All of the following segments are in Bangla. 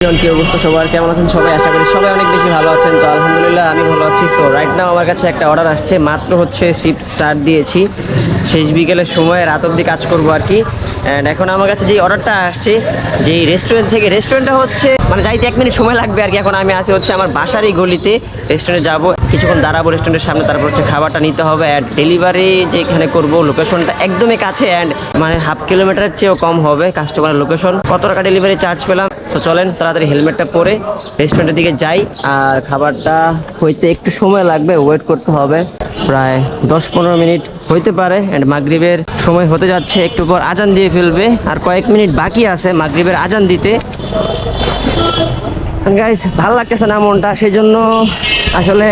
কি অবস্থা সবার? কেমন আছেন সবাই? আশা করি সবাই অনেক বেশি ভালো আছেন। তো আলহামদুলিল্লাহ, আমি ভালো আছি। সো রাইট নাও আমার কাছে একটা অর্ডার আসছে। মাত্র হচ্ছে শিফট স্টার্ট দিয়েছি। শেষ বিকেলের সময়, রাত অবধি কাজ করব আর কি অ্যান্ড এখন আমার কাছে যে অর্ডারটা আসছে, যেই রেস্টুরেন্ট থেকে রেস্টুরেন্টটা হচ্ছে মানে যাইতে এক মিনিট সময় লাগবে আর কি এখন আমি আছি হচ্ছে আমার বাসারই গলিতে। রেস্টুরেন্টে যাব। কিছুক্ষণ দাঁড়াবো রেস্টুরেন্টের সামনে। তারপর হচ্ছে খাবারটা নিতে হবে। অ্যান্ড ডেলিভারি যেখানে করব লোকেশনটা একদমই কাছে। অ্যান্ড মানে হাফ কিলোমিটারের চেয়েও কম হবে কাস্টমার লোকেশন কত টাকা ডেলিভারি চার্জ পেলাম? সো চলেন তাড়াতাড়ি হেলমেটটা পরে রেস্টুরেন্টের দিকে যাই আর খাবারটা হইতে একটু সময় লাগবে ওয়েট করতে হবে। প্রায় দশ পনেরো মিনিট হইতে পারে অ্যান্ড মাগরিবের সময় হতে যাচ্ছে, একটু পর আজান দিয়ে ফেলবে। আর কয়েক মিনিট বাকি আছে মাগরিবের আজান দিতে। গাইস ভালো লাগতেছে না মনটা সেই জন্য আসলে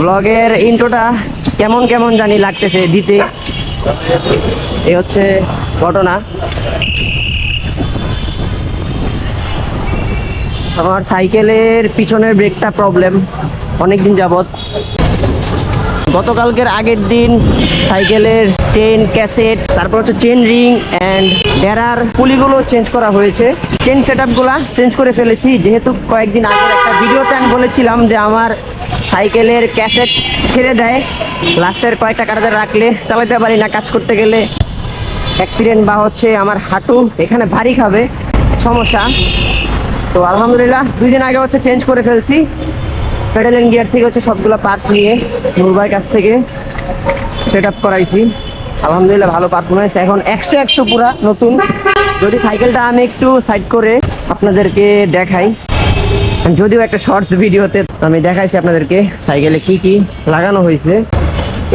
ব্লগের ইন্ট্রোটা কেমন কেমন জানি লাগতেছে দিতে। এই হচ্ছে ঘটনা। আমার সাইকেলের পিছনের ব্রেকটা প্রবলেম অনেক দিন যাবত গতকালকের আগের দিন সাইকেলের চেন ক্যাসেট তারপর হচ্ছে চেন রিং অ্যান্ড ডেরার পুলিগুলো চেঞ্জ করা হয়েছে। চেন সেট চেঞ্জ করে ফেলেছি। যেহেতু কয়েকদিন আগের একটা ভিডিওতে আমি বলেছিলাম যে আমার সাইকেলের ক্যাসেট ছেড়ে দেয়। লাস্টের কয়েকটা কাটাতে রাখলে চালাতে পারি না। কাজ করতে গেলে অ্যাক্সিডেন্ট বা হচ্ছে আমার হাঁটু এখানে ভারী খাবে। সমস্যা। তো আলহামদুলিল্লাহ, দুই দিন আগে হচ্ছে চেঞ্জ করে ফেলছি। পেডেল এন্ড গিয়ার থেকে হচ্ছে সবগুলো পার্টস নিয়ে নুরবাইয়ের কাছ থেকে সেট আপ করাইছি। আলহামদুলিল্লাহ ভালো পারফরমেন্স এখন একশো একশো পুরা নতুন। যদি সাইকেলটা আমি একটু সাইড করে আপনাদেরকে দেখাই। যদিও একটা শর্টস ভিডিওতে আমি দেখাইছি আপনাদেরকে সাইকেলে কি কি লাগানো হয়েছে।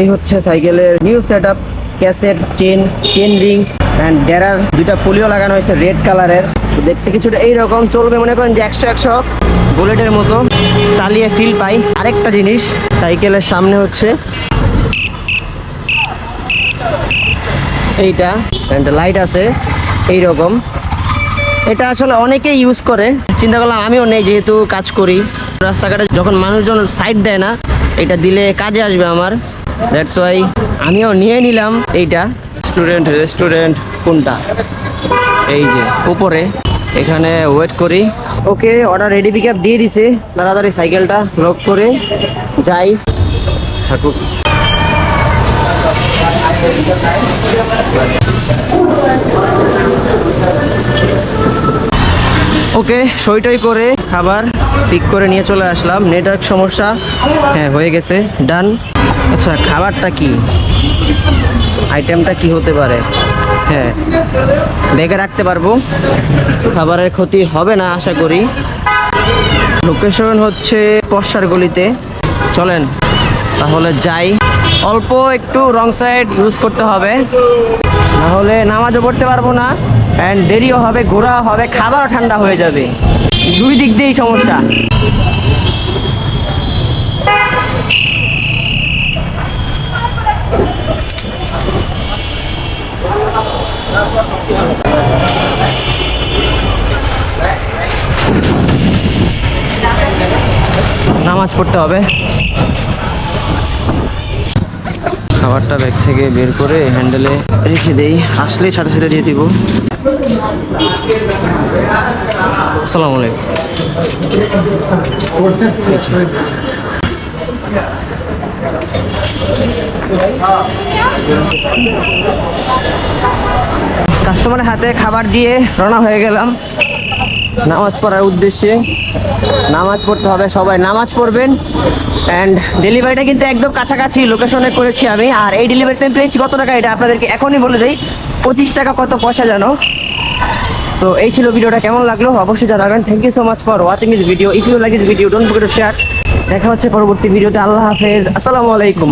এই হচ্ছে সাইকেলের new set up cassette chain chain ring and derailleur দুইটা পুলিও লাগানো হয়েছে রেড কালারের দেখতে কিছুটা এইরকম, চলবে মনে করেন যে একশো একশো বুলেটের মতো। চালিয়ে ফিল পাই। আরেকটা জিনিস সাইকেলের সামনে হচ্ছে। এইটা অ্যান্ড লাইট আছে এই রকম এটা আসলে অনেকেই ইউজ করে। চিন্তা করলাম, আমিও নেই, যেহেতু কাজ করি। রাস্তাঘাটে যখন মানুষজন সাইড দেয় না, এটা দিলে কাজে আসবে আমার। দ্যাটস ওয়াই আমিও নিয়ে নিলাম এইটা। স্টুডেন্ট রেস্টুরেন্ট কোনটা? এই যে উপরে। এখানে ওয়েট করি। Okay order ready pick up দিয়ে দিছে। তাড়াতাড়ি সাইকেলটা লক করে যাই। থাকুক। ওকে সইটই করে খাবার পিক করে নিয়ে চলে আসলাম। নেটওয়ার্ক সমস্যা। হ্যাঁ হয়ে গেছে। ডান আচ্ছা খাবারটা কি? আইটেমটা কি হতে পারে? হ্যাঁ। দেখে রাখতে পারব। খাবারের ক্ষতি হবে না, আশা করি। লোকেশন হচ্ছে পশ্চার গলিতে। চলেন, তাহলে যাই। অল্প একটু রং সাইড ইউজ করতে হবে। না হলে নামাজও পড়তে পারব না। অ্যান্ড দেরিও হবে ঘোরা হবে, খাবারও ঠান্ডা হয়ে যাবে। দুই দিক দিয়েই সমস্যা। নামাজ পড়তে হবে। খাবারটা ব্যাগ থেকে বের করে হ্যান্ডেলে রেখে দেই। আসলেই সাথে সাথে দিয়ে দিব। আসসালামু আলাইকুম। কাস্টমারের হাতে খাবার দিয়ে রওনা হয়ে গেলাম। নামাজ পড়ার উদ্দেশ্যে। নামাজ পড়তে হবে সবাই, নামাজ পড়বেন। অ্যান্ড ডেলিভারিটা কিন্তু একদম কাছাকাছি লোকেশনে করেছি আমি। আর এই ডেলিভারিতে আমি পেয়েছি কত টাকা এটা আপনাদেরকে এখনই বলে দিই। পঁচিশ টাকা কত পয়সা জানো? তো এই ছিল ভিডিওটা, কেমন লাগল অবশ্যই জানাবেন। Thank you so much for watching this video if you like this video don't forget to share দেখা হচ্ছে পরবর্তী ভিডিওতে। আল্লাহ হাফেজ। আসসালামু আলাইকুম।